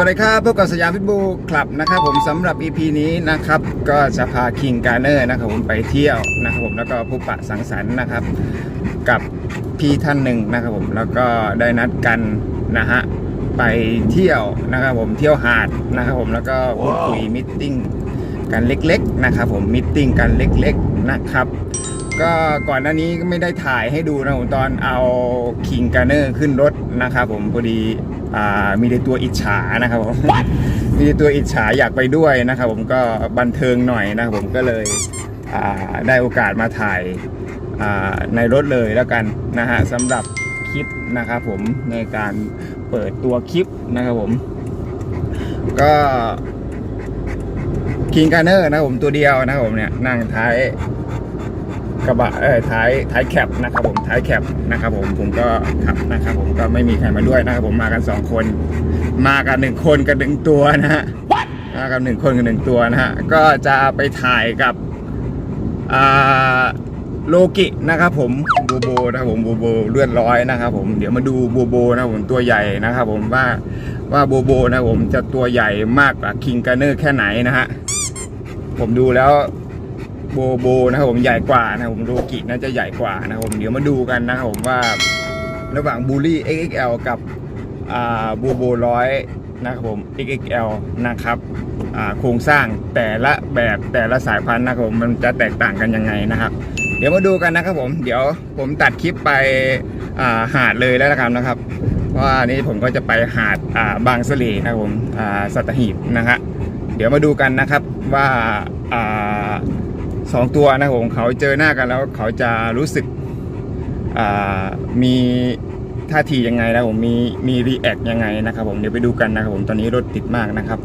วัสดีครับพบกับสยามพิทบูคลับนะครับผมสำหรับ EP นี้นะครับก็จะพาคิงการ์เนอร์นะครับผมไปเที่ยวนะครับผมแล้วก็พบปะสังสรรค์นะครับ กับพี่ท่านหนึ่งนะครับผมแล้วก็ได้นัดกันนะฮะไปเที่ยวนะครับผมเที่ยวหาดนะครับผมแล้วก็พูดคุยมิทติ้งกันเล็กๆนะครับผมมิทติ้งกันเล็กๆนะครับก็ก่อนหน้านี้ก็ไม่ได้ถ่ายให้ดูนะผมตอนเอาคิงการ์เนอร์ขึ้นรถนะครับผมพอดี มีในตัวอิจฉานะครับผมมีในตัวอิจฉาอยากไปด้วยนะครับ ผมก็บันเทิงหน่อยนะครับผมก็เลยได้โอกาสมาถ่ายในรถเลยแล้วกันนะฮะสำหรับคลิปนะครับผมในการเปิดตัวคลิปนะครับผม ก็คิงการ์เนอร์นะครับผมตัวเดียวนะครับผมเนี่ยนั่งท้าย กระบะเออท้ายท้ายแคปนะครับผมท้ายแคปนะครับผมผมก็ขับนะครับผมก็ไม่มีใครมาด้วยนะครับผมมากันสองคน มากันหนึ่งคนกับหนึ่งตัวนะฮะมากันหนึ่งคนกับหนึ่งตัวนะฮะก็จะไปถ่ายกับอ่าโลกินะครับผมบูโบนะครับผมบูโบเลือดร้อยนะครับผมเดี๋ยวมาดูบูโบนะครับผมตัวใหญ่นะครับผมว่าว่าบูโบนะครับผมจะตัวใหญ่มากกว่าคิงการ์เนอร์แค่ไหนนะฮะผมดูแล้ว โบโบนะครับผมใหญ่กว่านะครับผมโลกิน่าจะใหญ่กว่านะครับผมเดี๋ยวมาดูกันนะครับผมว่าระหว่างบูลี่ XXL กับอ่าบูโบร้อยนะครับผม XXL นะครับอ่าโครงสร้างแต่ละแบบแต่ละสายพันธุ์นะครับผมมันจะแตกต่างกันยังไงนะครับ เดี๋ยวมาดูกันนะครับผมเดี๋ยวผมตัดคลิปไปอ่าหาดเลยแล้วนะครับนะครับเพราะว่านี่ผมก็จะไปหาดอ่าบางสะเลนะครับผมอ่าสัตหีบนะฮะเดี๋ยวมาดูกันนะครับว่าอ่า สองตัวนะครับผมเขาเจอหน้ากันแล้วเขาจะรู้สึกอ่ามีท่าทียังไงนะผมมีมีรีแอคยังไงนะครับผมเดี๋ยวไปดูกันนะครับผมตอนนี้รถติดมากนะครับ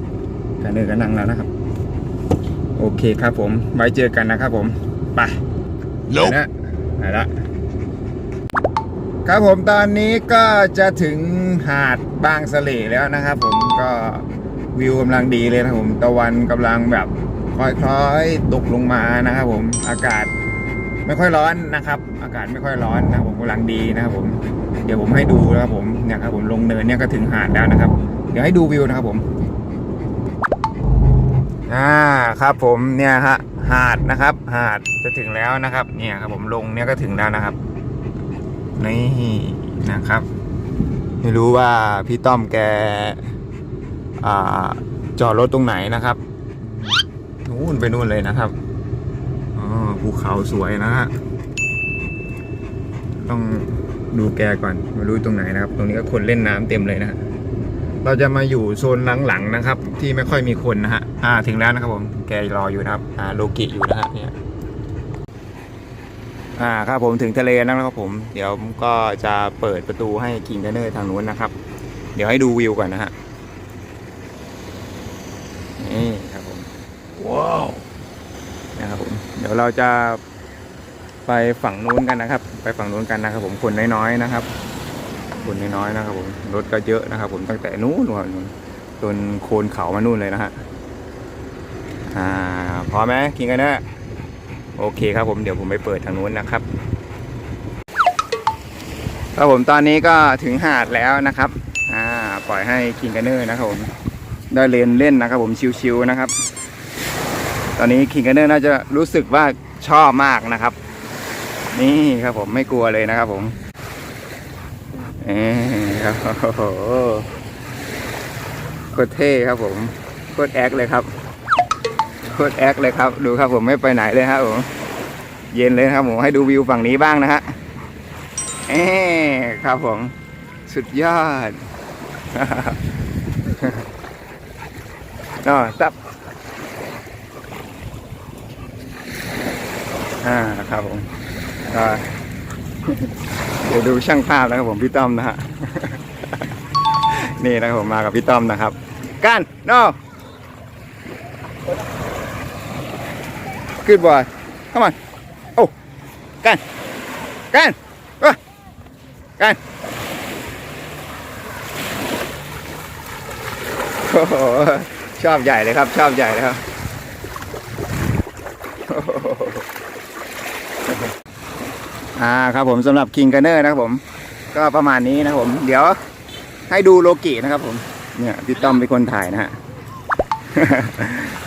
การเดินก็นั่งแล้วนะครับ โอเคครับผมไว้เจอกันนะครับผมไปนะไปละครับผมตอนนี้ก็จะถึงหาดบางสะเลแล้วนะครับ ผมก็วิวกำลังดีเลยนะครับผมตะวันกำลังแบบ ค่อยๆตกลงมานะครับผมอากาศไม่ค่อยร้อนนะครับ อากาศไม่ค่อยร้อนนะครับผมกำลังดีนะครับผมเดี๋ยวผมให้ดูนะครับผมเนี่ยครับผมลงเนินเนี่ยก็ถึงหาดแล้วนะครับ เดี๋ยวให้ดูวิวนะครับผมอ่าครับผมเนี่ยฮะหาดนะครับ หาดจะถึงแล้วนะครับ เนี่ยครับผมลงเนี่ยก็ถึงแล้วนะครับนี่นะครับ ไม่รู้ว่าพี่ต้อมแกอ่าจอดรถตรงไหนนะครับ นู่นไปนู่นเลยนะครับอ๋อภูเขาสวยนะฮะต้องดูแกก่อนไมารู้ตรงไหนนะครับ ตรงนี้ก็คนเล่นน้ำเต็มเลยนะ เราจะมาอยู่โซนหลังๆนะครับ ที่ไม่ค่อยมีคนนะฮะอ่าถึงแล้วนะครับผมแกรออยู่นะครับอ่าโลกิอยู่นะฮะเนี่ยอ่าครับผมถึงทะเลแล้วนะครับผม เดี๋ยวก็จะเปิดประตูให้คิงเกเนอร์ทางนู้นนะครับ เดี๋ยวให้ดูวิวก่อนนะฮะ นี่ครับผม ว้าวนะครับผมเดี๋ยวเราจะไปฝั่งนู้นกันนะครับ ไปฝั่งนู้นกันนะครับ ผมคนน้อยๆนะครับ คนน้อยๆนะครับ ผมรถก็เยอะนะครับ ผมตั้งแต่นู้นนู่นจนโคนเขามานู่นเลยนะฮะอ่าพอไหมกินกันนะโอเคครับผมเดี๋ยวผมไปเปิดทางนู้นนะครับครับผมตอนนี้ก็ถึงหาดแล้วนะครับอ่าปล่อยให้คิงกันเนอร์นะครับผมได้เล่นเล่นนะครับผมชิวๆนะครับ ตอนนี้คิงกอร์เนอร์น่าจะรู้สึกว่าชอบมากนะครับ นี่ครับผมไม่กลัวเลยนะครับผมเอ้ครับโอ้โหโคตรเท่ครับผมโคตรแอคเลยครับโคตรแอคเลยครับ ดูครับผมไม่ไปไหนเลยครับผมเย็นเลยครับผมให้ดูวิวฝั่งนี้บ้างนะฮะเอ้ครับผม สุดยอด อ๋อตับ อ่าครับผมเดี๋ยวดูช่างภาพนะครับผมพี่ต้อมนะฮะนี่นะครับผมมากับพี่ต้อมนะครับกันโนขึ้นบอยเข้ามาโอ้กันกันว้ากันโอ้โหชอบใหญ่เลยครับ ชอบใหญ่เลยครับ อ่าครับผมสำหรับ King g u n n e r นะครับผม ก็ประมาณนี้นะครับผม เดี๋ยวให้ดูโลกินะครับผม เนี่ยพี่ต้อมเป็นคนถ่ายนะฮะ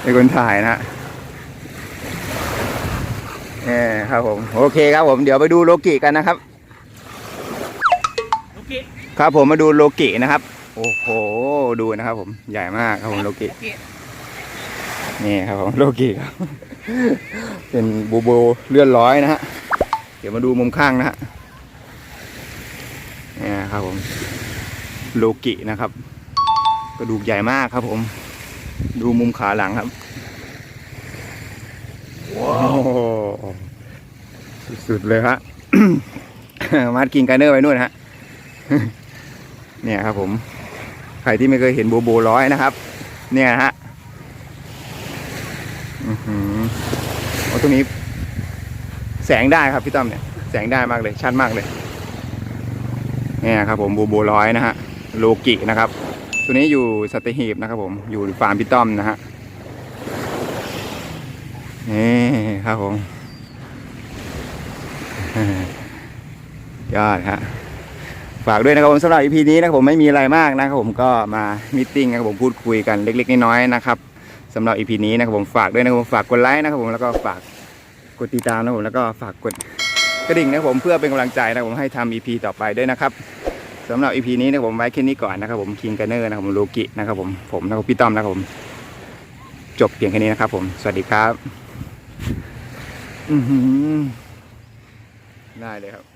เป็นคนถ่ายนะฮะเออครับผม โอเคครับผม เดี๋ยวไปดูโลกิกันนะครับโอเคครับผมมาดูโลกินะครับ โอ้โห ดูนะครับผม ใหญ่มากครับผมโลกิโอเคนี่ครับผมโลกิครับ เป็นบูโบเลื่อนร้อยนะฮะเดี๋ยวมาดูมุมข้างนะฮะนี่ครับผมโลกินะครับ กระดูกใหญ่มากครับผม ดูมุมขาหลังครับ ว้าวสุดๆเลยฮะมาร์กินไกเนอร์ไว้นู่นฮะเนี่ยครับผม ใครที่ไม่เคยเห็นโบโบร้อยนะครับ เนี่ยฮะอือหือโอ้ตรงนี้ แสงได้ครับพี่ต้อมเนี่ยแสงได้มากเลยชัดมากเลยเนี่ยครับผมโบโบร้อยนะฮะโลกินะครับ ตัวนี้อยู่สัตหีบนะครับ ผมอยู่ฟาร์มพี่ต้อมนะฮะนี่ครับผมยอดฮะฝากด้วยนะครับผมสำหรับ EP นี้นะครับผมไม่มีอะไรมากนะครับผมก็มามิทติ้งนะครับผมพูดคุยกันเล็กๆน้อยๆนะครับสำหรับ EP นี้นะครับผมฝากด้วยนะครับผมฝากกดไลค์นะครับผมแล้วก็ฝาก กดติดตามนะครับผมแล้วก็ฝากกดกระดิ่งนะครับผมเพื่อเป็นกำลังใจนะครับผมให้ทำ EP ต่อไปด้วยนะครับสำหรับ EP นี้นะครับผมไว้แค่นี้ก่อนนะครับผมคิงกันเนอร์นะครับผมโลกินะครับผมผมนะครับพี่ต้อมนะครับผม จบเพียงแค่นี้นะครับผมสวัสดีครับ อือได้เลยครับ